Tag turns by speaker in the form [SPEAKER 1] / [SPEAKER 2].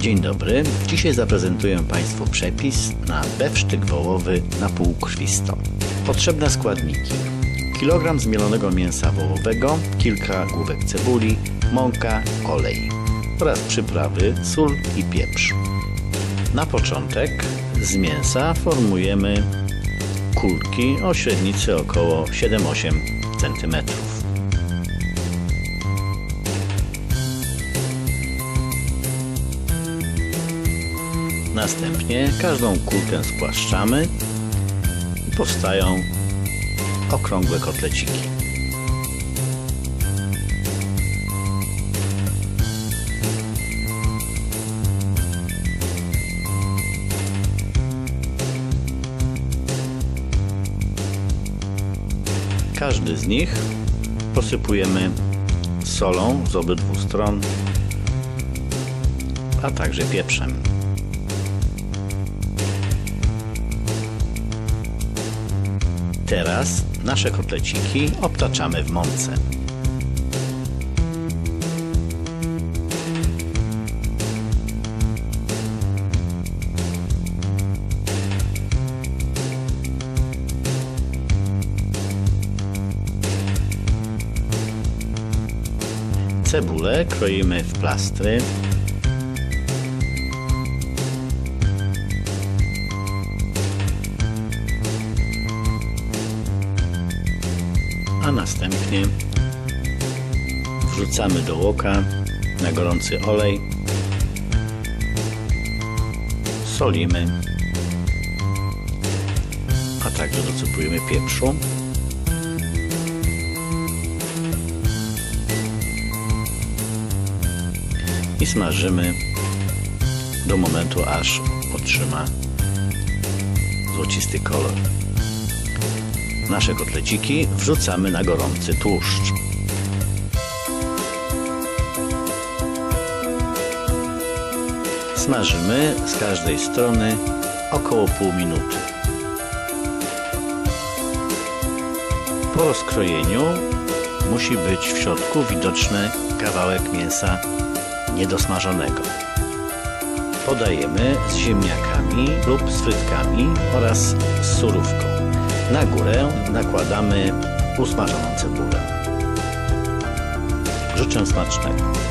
[SPEAKER 1] Dzień dobry. Dzisiaj zaprezentuję Państwu przepis na bewsztyk wołowy na półkrwisto. Potrzebne składniki. Kilogram zmielonego mięsa wołowego, kilka główek cebuli, mąka, olej oraz przyprawy, sól i pieprz. Na początek z mięsa formujemy kulki o średnicy około 7-8 cm. Następnie każdą kulkę spłaszczamy i powstają okrągłe kotleciki. Każdy z nich posypujemy solą z obydwu stron, a także pieprzem. Teraz nasze kotleciki obtaczamy w mące. Cebulę kroimy w plastry. Następnie wrzucamy do łoka na gorący olej. Solimy. A także dosypujemy pieprzu. i smażymy do momentu, aż otrzyma złocisty kolor. Nasze kotleciki wrzucamy na gorący tłuszcz. Smażymy z każdej strony około pół minuty. Po rozkrojeniu musi być w środku widoczny kawałek mięsa niedosmażonego. Podajemy z ziemniakami lub z frytkami oraz z surówką. Na górę nakładamy usmażoną cebulę. Życzę smacznego.